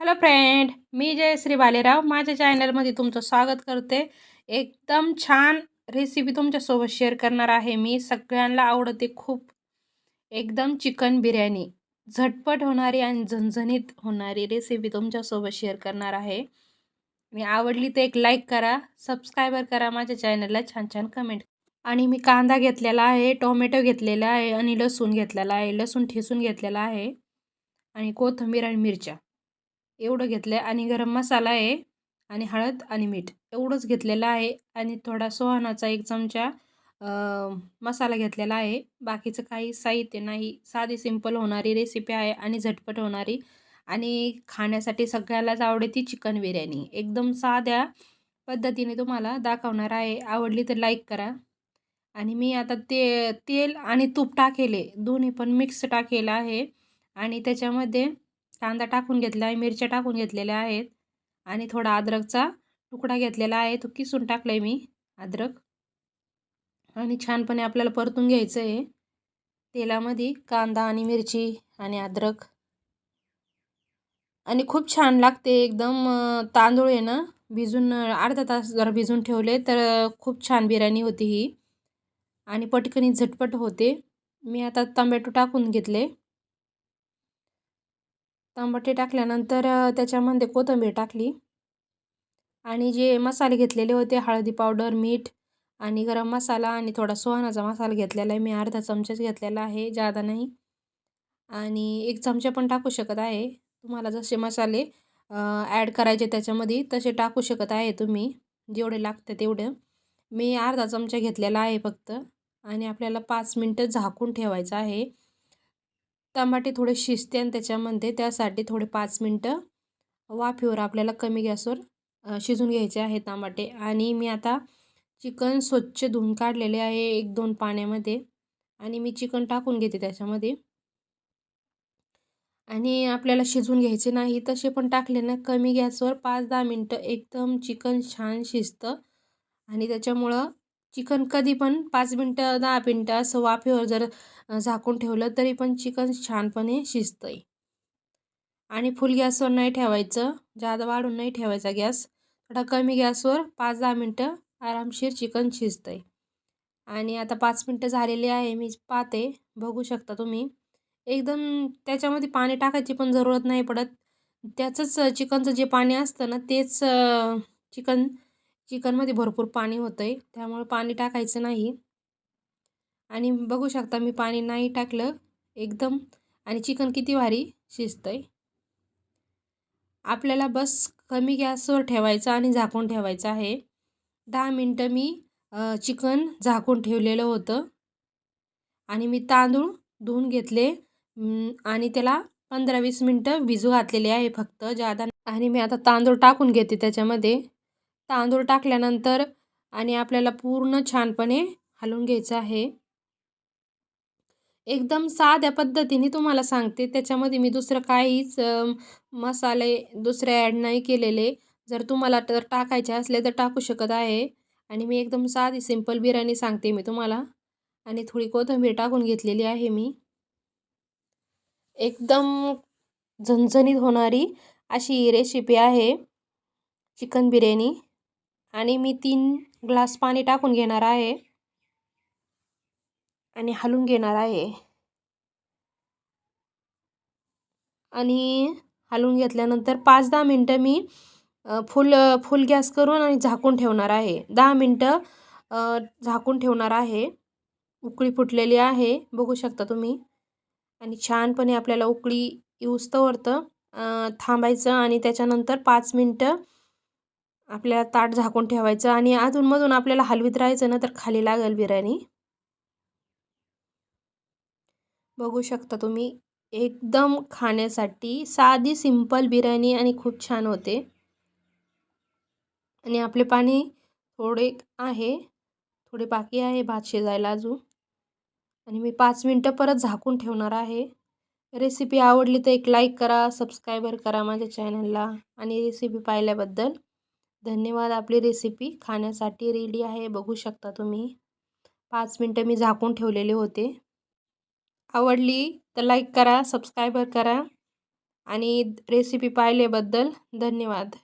Hello friend मी जयश्री बालेराव. माझ्या चॅनलमध्ये तुमचं स्वागत करते. एकदम छान रेसिपी तुमच्यासोबत शेअर करणार आहे मी. सगळ्यांना आवडते खूप. एकदम चिकन बिर्याणी. झटपट होणारी आणि झणझणीत होणारी रेसिपी तुमच्यासोबत शेअर करणार आहे. मी आवडली तर एक लाईक करा सबस्क्रायबर करा माझ्या चॅनलला छान छान कमेंट आणि मी कांदा घेतलेला आहे टोमॅटो घेतलेला आहे आणि लसूण घेतलेला आहे लसूण ठेसून घेतलेला आहे. आणि कोथिंबीर आणि मिरच्या. एवढं घेतलं आहे आणि गरम मसाला आहे आणि हळद आणि मीठ एवढंच घेतलेलं आहे आणि थोडा सोहानाचा एक चमचा मसाला घेतलेला आहे. बाकीचं काही साहित्य नाही. साधी सिंपल होणारी रेसिपी आहे आणि झटपट होणारी. आणि खाण्यासाठी सगळ्यालाच आवडते चिकन बिर्याणी एकदम साध्या पद्धतीने तुम्हाला दाखवणार आहे. आवडली तर लाईक करा. आणि मी आता ते तेल आणि तूप टाकेले. दोन्ही पण मिक्स टाकेलं आहे. आणि त्याच्यामध्ये कांदा टाकून घेतला आहे मिरच्या टाकून घेतलेल्या आहेत आणि थोडा अद्रकचा तुकडा घेतलेला आहे. तो किसून टाकला आहे मी अद्रक. आणि छानपणे आपल्याला परतून घ्यायचं आहे तेलामध्ये कांदा आणि मिरची आणि अद्रक. आणि खूप छान लागते एकदम तांदूळ आहे ना भिजून अर्धा तास जर भिजून ठेवले तर खूप छान बिर्याणी होती ही. आणि पटकनी झटपट होते. मी आता टमॅटो टाकून घेतले. तांबटे टाकल्यानंतर त्याच्यामध्ये कोथिंबीर टाकली आणि जे मसाले घेतलेले होते हळदी पावडर मीठ आणि गरम मसाला आणि थोडा सुहानाचा मसाला घेतलेला आहे. मी अर्धा चमचाच घेतलेला आहे जादा नाही. आणि एक चमचा पण टाकू शकत आहे. तुम्हाला जसे मसाले ॲड करायचे त्याच्यामध्ये तसे टाकू शकत आहे तुम्ही. जेवढे लागते तेवढं. मी अर्धा चमचा घेतलेला आहे फक्त आणि आपल्याला पाच मिनटं झाकून ठेवायचं आहे. टमाटे थोडे शिजते आणि त्याच्यामध्ये त्यासाठी थोडे पाच मिनटं वाफेवर आपल्याला कमी गॅसवर शिजून घ्यायचे आहे टमाटे. आणि मी आता चिकन स्वच्छ धुवून काढलेले आहे एक दोन पाण्यामध्ये. आणि मी चिकन टाकून घेते त्याच्यामध्ये. आणि आपल्याला शिजून घ्यायचे नाही तसे पण टाकले ना कमी गॅसवर पाच दहा मिनटं एकदम चिकन छान शिजतं. आणि त्याच्यामुळं चिकन कधी पण पाच मिनटं दहा मिनटं असं वाफेवर जर झाकून ठेवलं तरी पण चिकन छानपणे शिजतं आहे आणि फुल गॅसवर नाही ठेवायचं जादा वाढून नाही ठेवायचा गॅस. थोडा कमी गॅसवर पाच दहा मिनटं आरामशीर चिकन शिजतं आहे आणि आता पाच मिनटं झालेली आहे मी पाहते. बघू शकता तुम्ही. एकदम त्याच्यामध्ये पाणी टाकायची पण जरूरत नाही पडत. त्याचंच चिकनचं जे पाणी असतं ना तेच चिकन चिकनमध्ये भरपूर पाणी होतं आहे त्यामुळं पाणी टाकायचं नाही. आणि बघू शकता मी पाणी नाही टाकलं एकदम. आणि चिकन किती भारी शिजतं आहे आपल्याला बस कमी गॅसवर ठेवायचं आणि झाकून ठेवायचं आहे. दहा मिनटं मी चिकन झाकून ठेवलेलं होतं. आणि मी तांदूळ धुवून घेतले आणि त्याला पंधरा वीस मिनटं भिजू घातलेले आहे फक्त जादा. आणि मी आता तांदूळ टाकून घेते त्याच्यामध्ये. तांदूळ टाकल्यानंतर आणि आपल्याला पूर्ण छानपणे हलवून घ्यायचं आहे. एकदम साध्या पद्धतीने तुम्हाला सांगते त्याच्यामध्ये मी दुसरं काहीच मसाले दुसरे ॲड नाही केलेले. जर तुम्हाला तर टाकायचे असले तर टाकू शकत आहे. आणि मी एकदम साधी सिंपल बिर्याणी सांगते मी तुम्हाला. आणि थोडी कोथिंबीर टाकून घेतलेली आहे मी. एकदम झणझणीत होणारी अशी रेसिपी आहे चिकन बिर्याणी. आणि मी तीन ग्लास पाणी टाकून घेणार आहे. आणि हलून घेणार आहे. आणि हलवून घेतल्यानंतर पाच दहा मिनटं मी फुल फुल गॅस करून आणि झाकून ठेवणार आहे. दहा मिनटं झाकून ठेवणार आहे. उकळी फुटलेली आहे. बघू शकता तुम्ही. आणि छानपणे आपल्याला उकळी येऊस्तवरतं थांबायचं आणि त्याच्यानंतर पाच मिनटं आपल्याला ताट झाकून ठेवायचं आणि अधूनमधून आपल्याला हलवीत राहायचं ना तर खाली लागेल बिर्याणी. बघू शकता तुम्ही एकदम खाण्यासाठी साधी सिंपल बिर्याणी आणि खूप छान होते. आणि आपले पाणी थोडे आहे थोडे बाकी आहे भात शिजायला अजून. आणि मी पाच मिनटं परत झाकून ठेवणार आहे. रेसिपी आवडली तर एक लाईक करा सबस्क्रायबर करा माझ्या चॅनलला आणि रेसिपी पाहिल्याबद्दल. धन्यवाद आपली रेसिपी खाण्यासाठी रेडी आहे बघू शकता तुम्ही. पाच मिनटं मी झाकून ठेवलेले होते. आवडली तर लाईक करा सबस्क्रायबर करा आणि रेसिपी पाहिल्याबद्दल धन्यवाद.